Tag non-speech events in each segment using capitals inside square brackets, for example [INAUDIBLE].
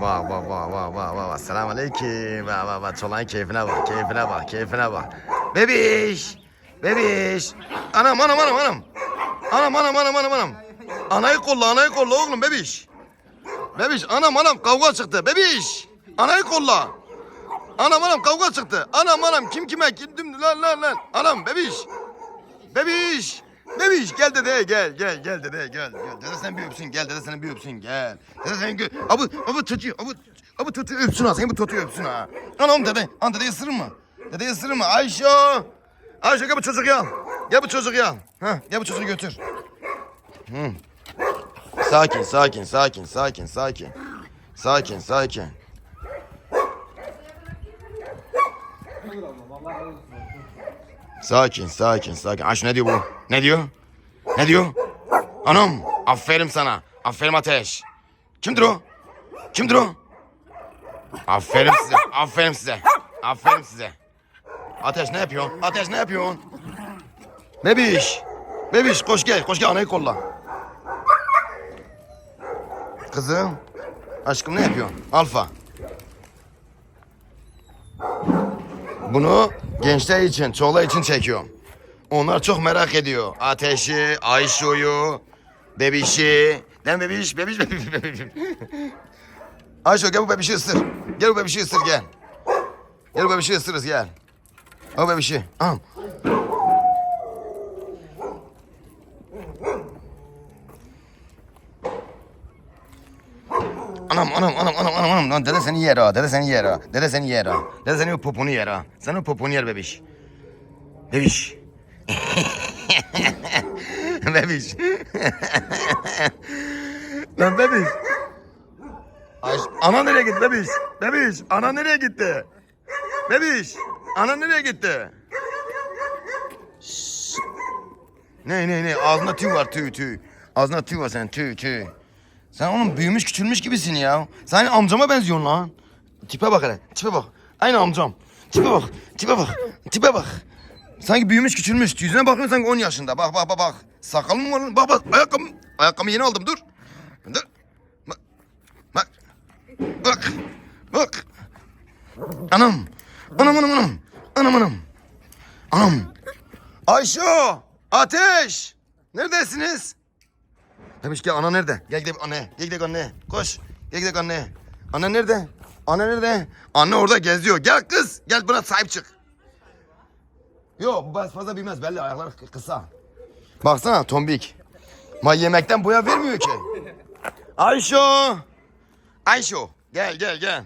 Bak bak bak bak bak bak bak. Selamun aleyküm. Bak bak bak. Çolağın keyfine bak. Keyfine bak. Keyfine bak. Bebiş. Bebiş. Anam anam anam anam. Anam anam anam anam anam. Anayı kolla anayı kolla oğlum bebiş. Bebiş anam anam kavga çıktı. Bebiş. Anayı kolla. Anam anam kavga çıktı. Anam anam kim kime kim kim lan lan lan. Anam bebiş. Bebiş. Bebiş gel dede gel gel gel dede gel gel. Dede sen bir öpsün gel dede seni bir öpsün gel. Dede seni gö... Abu abu tutuyor abu abu tutuyor öpsün ha seni bu tutuyor öpsün ha. Anam dede an dede ısırır mı? Dede ısırır mı? Ayşe. Ayşe gel bu çocuk ya. Gel bu çocuk ya. Ha gel bu çocuğu götür. Hı. Sakin sakin sakin sakin sakin. Sakin sakin. Sakin, sakin, sakin. Aç ne diyor bu? Ne diyor? Ne diyor? Anam, aferin sana. Aferin Ateş. Kimdir o? Kimdir o? Aferin size, aferin size. Aferin size. Ateş ne yapıyorsun? Ateş ne yapıyorsun? Bebiş. Bebiş koş gel, koş gel anayı kolla. Kızım. Aşkım ne yapıyorsun? Alfa. Bunu gençler için, çoğular için çekiyorum. Onlar çok merak ediyor. Ateşi, Ayşo'yu, bebişi. Mi bebiş? Bebiş, [LAUGHS] bebiş, bebiş. Ayşo gel bu bebişi ısır. Gel bu bebişi ısır gel. Gel bu bebişi ısırırız gel. Al bebişi. Al. Anam anam anam anam anam anam lan dede seni yer ha dede seni yer ha dede seni yer ha dede senin poponu yer ha senin poponu yer bebiş bebiş bebiş lan bebiş Ay, ana nereye gitti bebiş bebiş ana nereye gitti bebiş ana nereye gitti Şşş. ne ne ne ağzında tüy var tüy tüy ağzında tüy var senin tüy tüy sen oğlum büyümüş küçülmüş gibisin ya. Sen amcama benziyorsun lan. Tipe bak hele. Tipe bak. Aynı amcam. Tipe bak. Tipe bak. Tipe bak. Sanki büyümüş küçülmüş. Yüzüne bakıyorsun sanki 10 yaşında. Bak bak bak bak. Sakalın mı var? Bak bak. Ayakkabım. Ayakkabımı yeni aldım. Dur. Dur. Bak. Bak. Bak. Bak. Anam. Anam anam anam. Anam anam. Anam. Ayşe. Ateş. Neredesiniz? Demiş ki ana nerede? Gel gidelim anne. Gel gidelim anne. Koş. Gel gidelim anne. Anne nerede? Anne nerede? Anne orada geziyor. Gel kız. Gel buna sahip çık. Yok bu fazla bilmez. Belli ayakları kı- kısa. Baksana tombik. Ma yemekten boya vermiyor ki. [LAUGHS] Ayşo. Ayşo. Gel gel gel.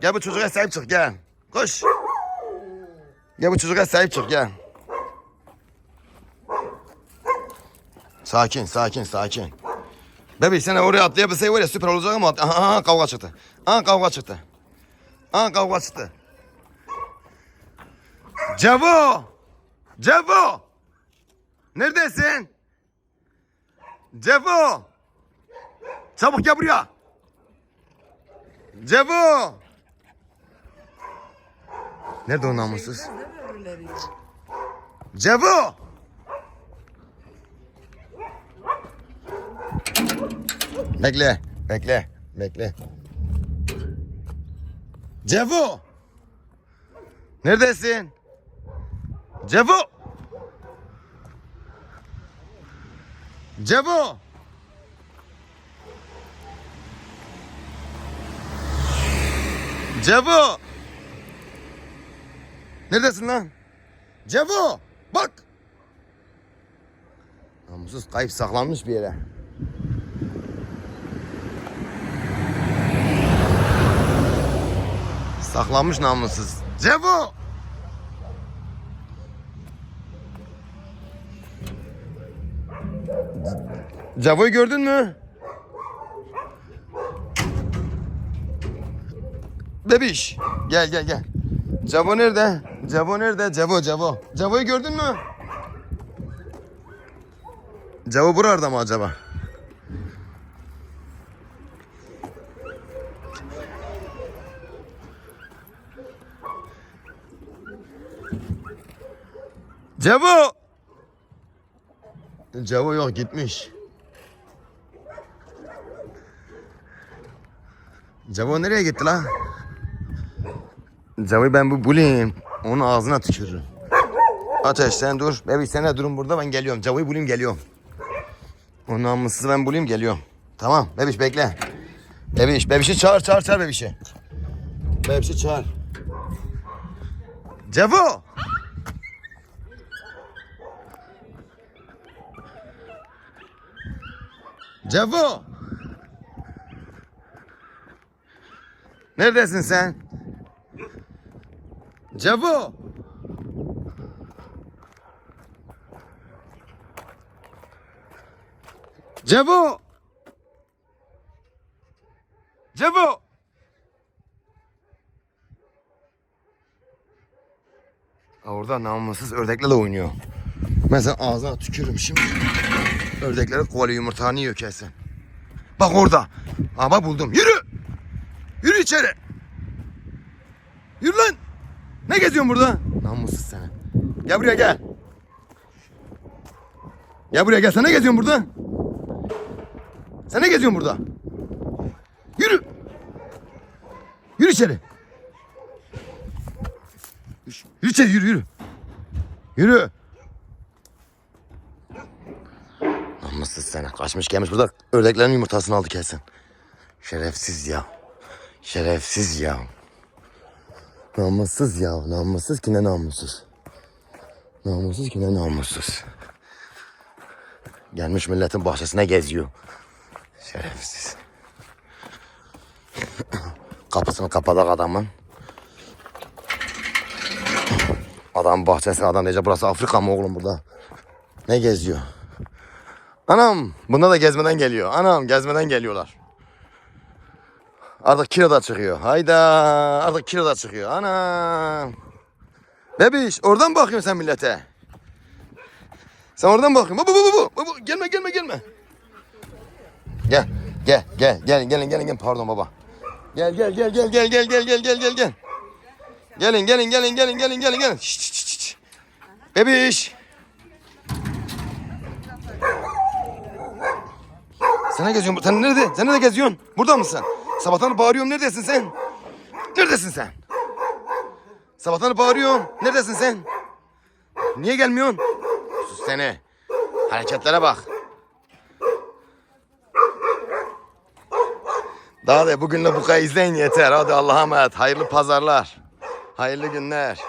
Gel bu çocuğa sahip çık gel. Koş. Gel bu çocuğa sahip çık gel. Sakin, sakin, sakin. Bebi sen oraya atlayabilsey var ya süper olacak ama aha, aha kavga çıktı. Aha kavga çıktı. Aha kavga çıktı. Cevo! Cevo! Neredesin? Cevo! Çabuk gel buraya. Cevo! Nerede o namussuz? Cevo! Bekle, bekle, bekle. Cevo! Neredesin? Cevo! Cevo! Cevo! Neredesin lan? Cevo! Bak! Namussuz kayıp saklanmış bir yere. Saklanmış namussuz. Cevo! Cevo'yu gördün mü? Bebiş. Gel gel gel. Cevo nerede? Cevo nerede? Cevo Cevo. Cevo'yu gördün mü? Cevo burada mı acaba? Cevo! Cevo yok gitmiş. Cavo nereye gitti lan? Cavo'yu ben bu bulayım. Onun ağzına tükürürüm. Ateş sen dur. Bebiş sen de durun burada ben geliyorum. Cavo'yu bulayım geliyorum. O namussuzu ben bulayım geliyorum. Tamam bebiş bekle. Bebiş, bebişi çağır çağır çağır bebişi. Bebişi çağır. Cavo! Cavo! Neredesin sen? Cavo! Cavo! Aa, Orada namussuz ördeklerle oynuyor. Mesela ağzına tükürüm şimdi. Ördekleri kovalıyor yumurtanı yiyor kesin. Bak orada. Ama buldum. Yürü! Yürü içeri! Yürü lan! Ne geziyorsun burada? Namussuz seni. Gel buraya gel. Gel buraya gel. Sen ne geziyorsun burada? Sen ne geziyorsun burada? Yürü! Yürü içeri. Yürü içeri yürü yürü. Yürü. Namussuz seni. Kaçmış gelmiş burada ördeklerin yumurtasını aldı kesin. Şerefsiz ya. Şerefsiz ya. Namussuz ya. Namussuz ki ne namussuz. Namussuz ki ne namussuz. Gelmiş milletin bahçesine geziyor. Şerefsiz. [COUGHS] Kapısını kapadak adamın. Adam bahçesi adam diyecek burası Afrika mı oğlum burada? Ne geziyor? Anam bunda da gezmeden geliyor. Anam gezmeden geliyorlar. Artık kilo da çıkıyor. Hayda artık kilo da çıkıyor. Anam. Bebiş oradan bakıyorsun sen millete. Sen oradan bakıyorsun. Baba baba baba. baba. Gelme gelme gelme. Gel gel gel gel gelin gelin gelin pardon baba. Gel gel gel gel gel gel gel gel gel gel gel. Gelin gelin gelin gelin gelin gelin gelin. Şşt, şşt. Bebiş. Sen ne geziyorsun? Sen nerede? Sen nerede geziyorsun? Burada mısın? Sabahtan bağırıyorum. Neredesin sen? Neredesin sen? Sabahtan bağırıyorum. Neredesin sen? Niye gelmiyorsun? Sus seni. Hareketlere bak. Daha da bugünle bu kadar izleyin yeter. Hadi Allah'a emanet. Hayırlı pazarlar. Hayırlı günler.